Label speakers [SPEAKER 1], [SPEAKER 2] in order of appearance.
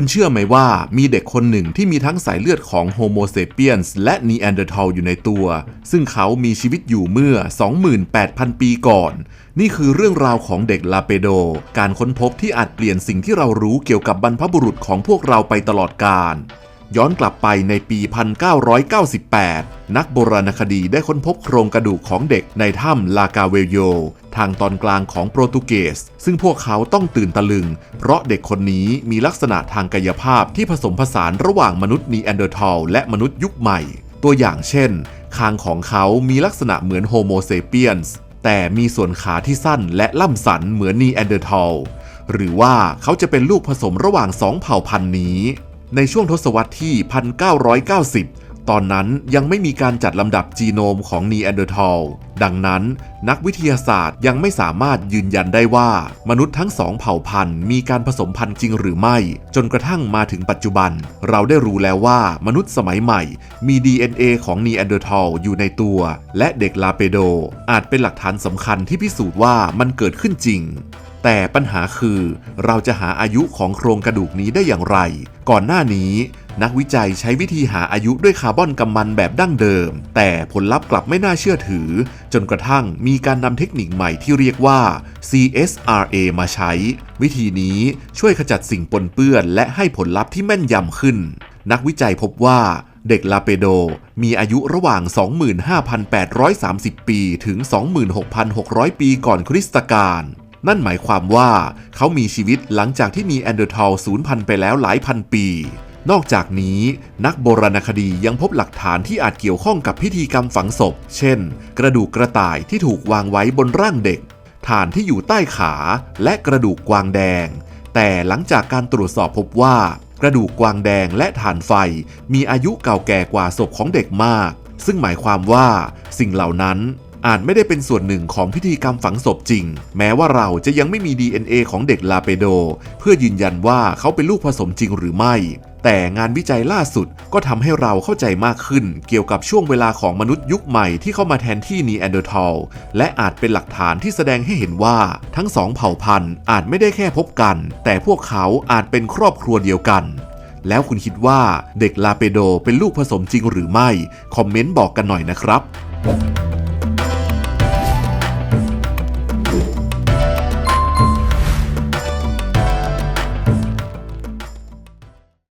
[SPEAKER 1] คุณเชื่อไหมว่ามีเด็กคนหนึ่งที่มีทั้งสายเลือดของโฮโมเซเปียนส์และนีแอนเดอร์ทัลอยู่ในตัว ซึ่งเขามีชีวิตอยู่เมื่อ 28,000 ปีก่อน นี่คือเรื่องราวของเด็กลาเปโด การค้นพบที่อาจเปลี่ยนสิ่งที่เรารู้เกี่ยวกับบรรพบุรุษของพวกเราไปตลอดกาล ย้อนกลับไปในปี 1998 นักโบราณคดีได้ค้นพบโครงกระดูกของเด็กในถ้ำลากาเวโย ทางตอนกลางของโปรตุเกส ซึ่งพวกเขาต้องตื่นตะลึง เพราะเด็กคนนี้มีลักษณะทางกายภาพที่ผสมผสานระหว่างมนุษย์นีแอนเดอร์ทัลและมนุษย์ยุคใหม่ ตัวอย่างเช่น คางของเขามีลักษณะเหมือนโฮโมเซเปียนส์แต่มีส่วนขาที่สั้นและล่ำสันเหมือนนีแอนเดอร์ทัลหรือว่าเขาจะเป็นลูกผสมระหว่างสองเผ่าพันธุ์นี้ ในช่วงทศวรรษที่ 1990 ตอนนั้นยังไม่มีการจัดลำดับจีโนมของนีแอนเดอร์ทัลดังนั้นนักวิทยาศาสตร์ยังไม่สามารถยืนยันได้ว่า มนุษย์ทั้งสองเผ่าพันธุ์มีการผสมพันธุ์จริงหรือไม่ จนกระทั่งมาถึงปัจจุบัน เราได้รู้แล้วว่ามนุษย์สมัยใหม่ มี DNA ของนีแอนเดอร์ทัลอยู่ในตัว และเด็กลาเปโดอาจเป็นหลักฐานสำคัญที่พิสูจน์ว่ามันเกิดขึ้นจริง แต่ปัญหาคือเราจะหาอายุของโครงกระดูกนี้ได้อย่างไร ก่อนหน้านี้ นักวิจัยใช้วิธีหาอายุด้วยคาร์บอนกำมันแบบดั้งเดิม แต่ผลลัพธ์กลับไม่น่าเชื่อถือ จนกระทั่งมีการนำเทคนิคใหม่ที่เรียกว่า CSRA มาใช้ วิธีนี้ช่วยขจัดสิ่งปนเปื้อน และให้ผลลัพธ์ที่แม่นยำขึ้น นักวิจัยพบว่าเด็กลาเปโดมีอายุระหว่าง 25,830 ปี ถึง 26,600 ปีก่อนคริสตกาล นั่นหมายความว่าเขามีชีวิตหลังจากที่นีแอนเดอร์ทัลสูญพันธุ์ไปแล้วหลายพันปี นอกจากนี้นักโบราณคดียังพบหลักฐานที่อาจเกี่ยวข้องกับพิธีกรรมฝังศพ เช่น กระดูกกระต่ายที่ถูกวางไว้บนร่างเด็กฐานที่อยู่ใต้ขาและกระดูกกวางแดง แต่หลังจากการตรวจสอบพบว่า กระดูกกวางแดงและฐานไฟ มีอายุเก่าแก่กว่าศพของเด็กมาก ซึ่งหมายความว่าสิ่งเหล่านั้น อาจไม่ได้เป็นส่วนหนึ่งของพิธีกรรมฝังศพจริง แม้ว่าเราจะยังไม่มี DNA ของเด็กลาเปโด เพื่อยืนยันว่าเขาเป็นลูกผสมจริงหรือไม่ แต่งานวิจัยล่าสุดก็ทำให้เราเข้าใจมากขึ้น เกี่ยวกับช่วงเวลาของมนุษย์ยุคใหม่ที่เข้ามาแทนที่นีแอนเดอร์ทัลและอาจเป็นหลักฐานที่แสดงให้เห็นว่าทั้งสองเผ่าพันธุ์อาจไม่ได้แค่พบกัน แต่พวกเขาอาจเป็นครอบครัวเดียวกันแล้วคุณคิดว่าเด็กลาเปโดเป็นลูกผสมจริงหรือไม่ คอมเมนต์บอกกันหน่อยนะครับ